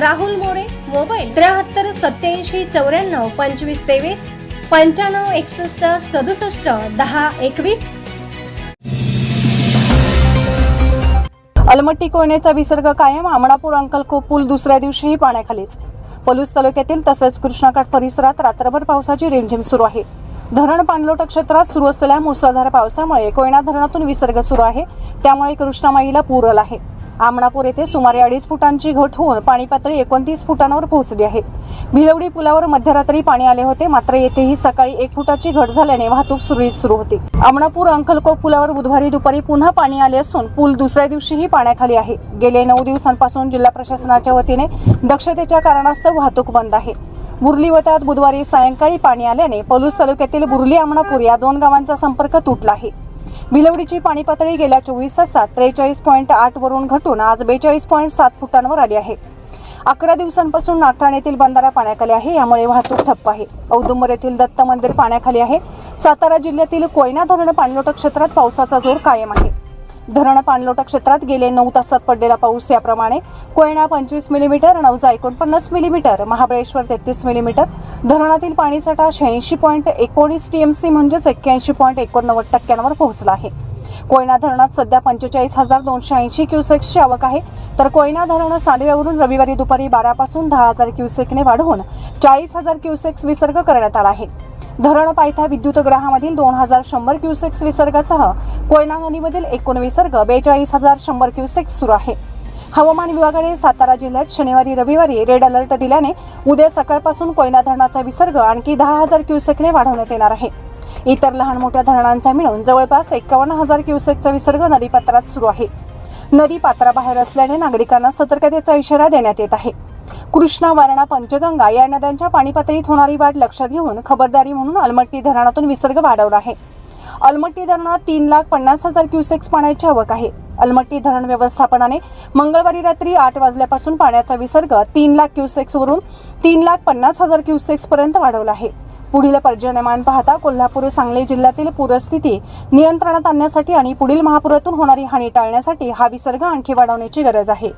Rahul More mobile त्र्याहत्तर सत्याऐंशी चौऱ्याण्णव पंचवीस तेवीस पंच्याण्णव एकसष्ट सदुसष्ट दहा एकवीस. अलमट्टी कोयनेचा विसर्ग कायम आमणापूर अंकलको पूल दुसऱ्या दिवशीही पाण्याखालीच. पलूस तालुक्यातील तसंच कृष्णाकाठ परिसरात रात्रभर पावसाची रिमझिम सुरू आहे. धरण पाणलोट क्षेत्रात सुरू असलेल्या मुसळधार पावसामुळे कोयना धरणातून विसर्ग सुरू आहे. त्यामुळे कृष्णामाईला पूर आला आहे. आमणापूर येथे सुमारे अडीच फुटांची घट होऊन पाणी पातळी एकोणतीस फुटांवर पोहोचली आहे. भिलवडी पुलावर मध्यरात्री पाणी आले होते मात्र येथेही सकाळी एक फुटाची घट झाल्याने वाहतूक सुरळीत सुरू होती. आमणापूर अंकलकोप पुलावर बुधवारी दुपारी पुन्हा पाणी आले असून पूल दुसऱ्या दिवशीही पाण्याखाली आहे. गेले नऊ दिवसांपासून जिल्हा प्रशासनाच्या वतीने दक्षतेच्या कारणास्तव वाहतूक बंद आहे. मुरलीवतात बुधवारी सायंकाळी पाणी आल्याने पलूस तालुक्यातील बुर्ली आमणापूर या दोन गावांचा संपर्क तुटला आहे. भिलवडीची पाणी पातळी गेल्या चोवीस तासात त्रेचाळीस पॉईंट आठ वरून घटून आज बेचाळीस पॉईंट सात फुटांवर आली आहे. अकरा दिवसांपासून नागठाण येथील बंधारा पाण्याखाली आहे यामुळे वाहतूक ठप्प आहे. औदुंबर येथील दत्त मंदिर पाण्याखाली आहे. सातारा जिल्ह्यातील कोयना धरण पाणलोट क्षेत्रात पावसाचा जोर कायम आहे. धरण पाणलोटा क्षेत्रात गेले नऊ तासात पडलेला पाऊस याप्रमाणे कोयना पंचवीस मिलीमीटर नवजा एकोणपन्नास मिलीमीटर महाबळेश्वर तेहतीस मिलीमीटर धरणातील पाणीसाठा शहाऐंशी पॉईंट एकोणीस टीएमसी म्हणजेच एक्क्याऐंशी पॉईंट एकोणनव्वद टक्क्यांवर पोहोचला आहे. कोयना धरणात सध्या पंचेचाळीस हजार दोनशे ऐंशी क्युसेक्सची आवक आहे. तर कोयना धरण सांडव्यावरून रविवारी दुपारी बारापासून दहा हजार क्युसेकने वाढवून चाळीस हजार क्युसेक्स विसर्ग करण्यात आला आहे. धरण पायथा विद्युतग्रहामधील दोन हजार शंभर क्युसेक्स विसर्गासह कोयना नदीमधील एकूण विसर्ग बेचाळीस हजार शंभर क्युसेक्स सुरू आहे. हवामान विभागाने सातारा जिल्ह्यात शनिवारी रविवारी रेड अलर्ट दिल्याने उद्या सकाळपासून कोयना धरणाचा विसर्ग आणखी दहा हजार क्युसेकने वाढवण्यात येणार आहे. इतर लहान मोठ्या धरणांचा मिळून जवळपास एकावन्न हजार क्युसेकचा विसर्ग नदीपात्रात सुरू आहे. नदी पात्राबाहेर असल्याने नागरिकांना सतर्कतेचा इशारा देण्यात येत आहे. कृष्णा वारणा पंचगंगा या नद्यांच्या पाणी पातळीत होणारी वाढ लक्षात घेऊन खबरदारी म्हणून अलमट्टी धरणातून विसर्ग वाढवला आहे. अलमट्टी धरणात तीन लाख पन्नास हजार क्युसेक्स पाण्याची आवक आहे. अलमट्टी धरण व्यवस्थापनाने मंगळवारी रात्री आठ वाजल्यापासून पाण्याचा विसर्ग तीन लाख क्युसेक्सवरून तीन लाख पन्नास हजार क्युसेक्स पर्यंत वाढवला आहे. पुढील पर्जन्यमान पाहता कोल्हापूर सांगली जिल्ह्यातील पूरस्थिती नियंत्रणात आणण्यासाठी आणि पुढील महापुरातून होणारी हानी टाळण्यासाठी हा विसर्ग आणखी वाढवण्याची गरज आहे.